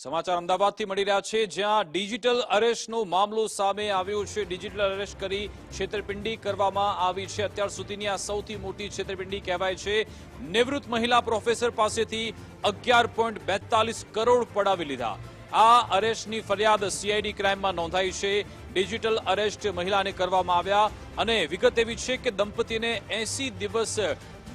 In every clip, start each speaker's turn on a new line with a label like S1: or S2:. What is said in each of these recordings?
S1: સમાચાર અમદાવાદથી મળી રહ્યા છે, જ્યાં ડિજિટલ અરેસ્ટનો મામલો સામે આવ્યો છે. ડિજિટલ અરેસ્ટ કરી છેતરપિંડી કરવામાં આવી છે. અત્યાર સુધીની આ સૌથી મોટી છેતરપિંડી કહેવાય છે, નિવૃત્ત મહિલા પ્રોફેસર પાસેથી અગિયાર કરોડ પડાવી લીધા. આ અરેસ્ટની ફરિયાદ સીઆઈડી ક્રાઇમમાં નોંધાઈ છે. ડિજિટલ અરેસ્ટ મહિલાને કરવામાં આવ્યા અને વિગત એવી છે કે દંપતીને એસી દિવસ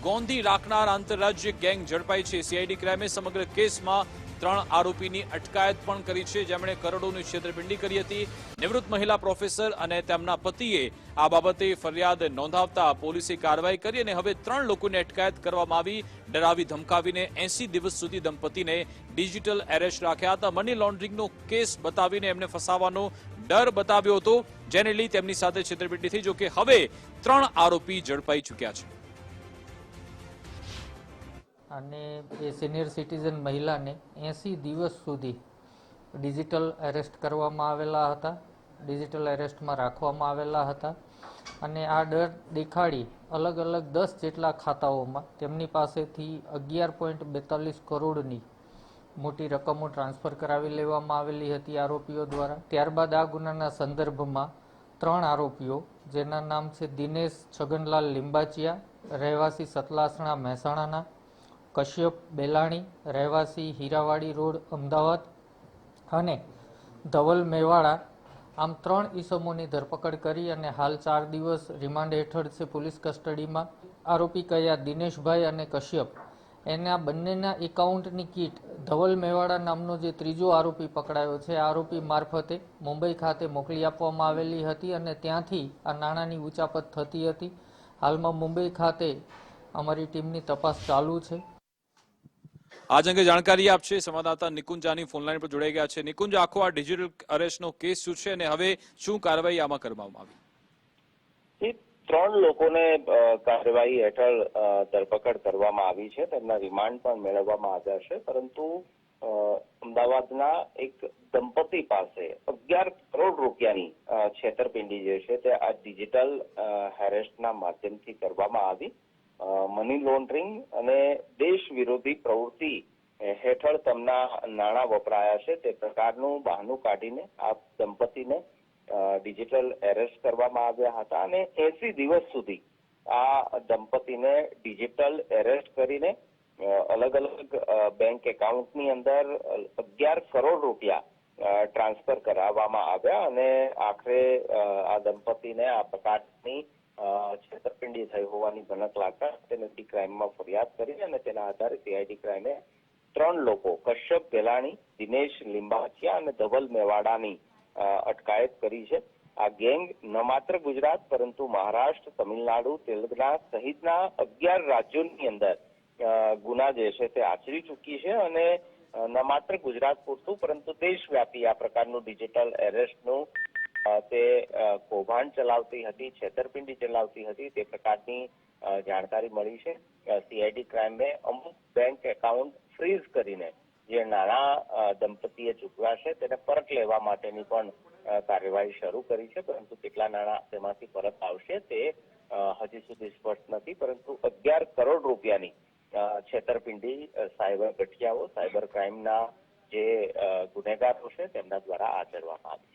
S1: ગોંધી રાખનાર આંતરરાજ્ય ગેંગ ઝડપાઈ છે. સીઆઈડી ક્રાઇમે સમગ્ર કેસમાં ત્રણ આરોપીની અટકાયત પણ કરી છે. જેમણે કરોડોની છેતરપિંડી કરી હતી. નિવૃત્ત મહિલા પ્રોફેસર અને તેમના પતિએ આ બાબતે ફરિયાદ નોંધાવતા પોલીસે કાર્યવાહી કરી અને હવે ત્રણ લોકોને અટકાયત કરવામાં આવી. ડરાવી ધમકાવીને એસી દિવસ સુધી દંપતીને ડિજિટલ એરેસ્ટ રાખ્યા હતા. મની લોન્ડરિંગનો કેસ બતાવીને એમને ફસાવવાનો ડર બતાવ્યો હતો. જેને લઈ તેમની સાથે છેતરપિંડી થઈ, જોકે હવે ત્રણ આરોપી ઝડપાઈ ચૂક્યા છે.
S2: અને એ સિનિયર સિટીઝન મહિલાને એંસી દિવસ સુધી ડિજિટલ એરેસ્ટ કરવામાં આવેલા હતા. ડિજિટલ એરેસ્ટમાં રાખવામાં આવેલા હતા. અને આ ડર દેખાડી અલગ અલગ દસ જેટલા ખાતાઓમાં તેમની પાસેથી અગિયાર પોઈન્ટ બેતાલીસ કરોડની મોટી રકમો ટ્રાન્સફર કરાવી લેવામાં આવેલી હતી આરોપીઓ દ્વારા. ત્યારબાદ આ ગુનાના સંદર્ભમાં ત્રણ આરોપીઓ, જેના નામ છે દિનેશ છગનલાલ લિંબાચિયા, રહેવાસી સતલાસણા મહેસાણાના કશ્યપ બેલાણી, રહેવાસી હીરાવાડી રોડ, અમદાવાદ અને ધવલ મેવાડા આમ ત્રણ ઈસમોની ધરપકડ કરી અને હાલ ચાર દિવસ રિમાન્ડ હેઠળ છે પોલીસ કસ્ટડીમાં. આરોપી કયા દિનેશભાઈ અને કશ્યપ. એના બંનેના એકાઉન્ટની કીટ ધવલ મેવાડા નામનો જે ત્રીજો આરોપી પકડાયો છે આરોપી મારફતે મુંબઈ ખાતે મોકલી આપવામાં આવેલી હતી અને ત્યાંથી આ નાણાંની ઉચાપત થતી હતી. હાલમાં મુંબઈ ખાતે અમારી ટીમની તપાસ ચાલુ છે.
S1: આજ અંગે જાણકારી આપશે સંવાદદાતા નિકુંજાની ફોનલાઈન પર જોડાઈ ગયા છે. નિકુંજ, આખો આ ડિજિટલ અરેસ્ટનો કેસ શું છે અને હવે શું કાર્યવાહી આમાં કરવામાં આવી?
S3: ત્રણ લોકોને કાર્યવાહી હેઠળ ધરપકડ કરવામાં આવી છે. તેમના રિમાન્ડ પણ મેળવવામાં આવ્યા છે. પરંતુ અમદાવાદના એક દંપતી પાસે અગિયાર કરોડ રૂપિયાની છેતરપિંડી જે છે તે આ ડિજિટલ હેરેસ્ટના માધ્યમથી કરવામાં આવી. મની લોન્ડરિંગ અને દેશ વિરોધી પ્રવૃત્તિ હેઠળ તમના નાણાં વપરાયા છે. તે પ્રકારનું બહાનું કાઢીને આ દંપતીને ડિજિટલ એરેસ્ટ કરવામાં આવ્યા હતા અને એસી દિવસ સુધી આ દંપતીને ડિજિટલ એરેસ્ટ કરીને અલગ અલગ બેંક એકાઉન્ટની અંદર અગિયાર કરોડ રૂપિયા ટ્રાન્સફર કરાવવામાં આવ્યા અને આખરે આ દંપતીને આ પ્રકારની છેતરપિંડી થઈ હોવાની ભનક લાગતા તેને ક્રાઇમમાં ફરિયાદ કરી અને તેના આધારે સીઆઈડી ક્રાઇમે ત્રણ લોકો, કશ્યપ ગેલાણી દિનેશ લિંબાચિયા અને ધવલ મેવાડાની અટકાયત કરી છે. આ ગેંગ ન માત્ર ગુજરાત પરંતુ મહારાષ્ટ્ર, તમિલનાડુ, તેલંગાણા સહિતના અગિયાર રાજ્યોની અંદર ગુના જે છે તે આચરી ચૂકી છે અને ન માત્ર ગુજરાત પૂરતું પરંતુ દેશવ્યાપી આ પ્રકારનું ડિજિટલ એરેસ્ટનું તે કૌભાંડ ચલાવતી હતી, છેતરપિંડી ચલાવતી હતી, તે પ્રકારની જાણકારી મળી છે. સીઆઈડી ક્રાઇમે અમુક બેંક એકાઉન્ટ ફ્રીઝ કરીને જે નાણાં દંપતીએ ચૂકવ્યા છે, તેને પરત લેવા માટેની પણ કાર્યવાહી શરૂ કરી છે. પરંતુ કેટલા નાણાં તેમાંથી પરત આવશે તે હજી સુધી સ્પષ્ટ નથી. પરંતુ અગિયાર કરોડ રૂપિયાની છેતરપિંડી સાયબર ગઠિયાઓ, સાયબર ક્રાઇમના જે ગુનેગારો છે, તેમના દ્વારા આચરવામાં આવી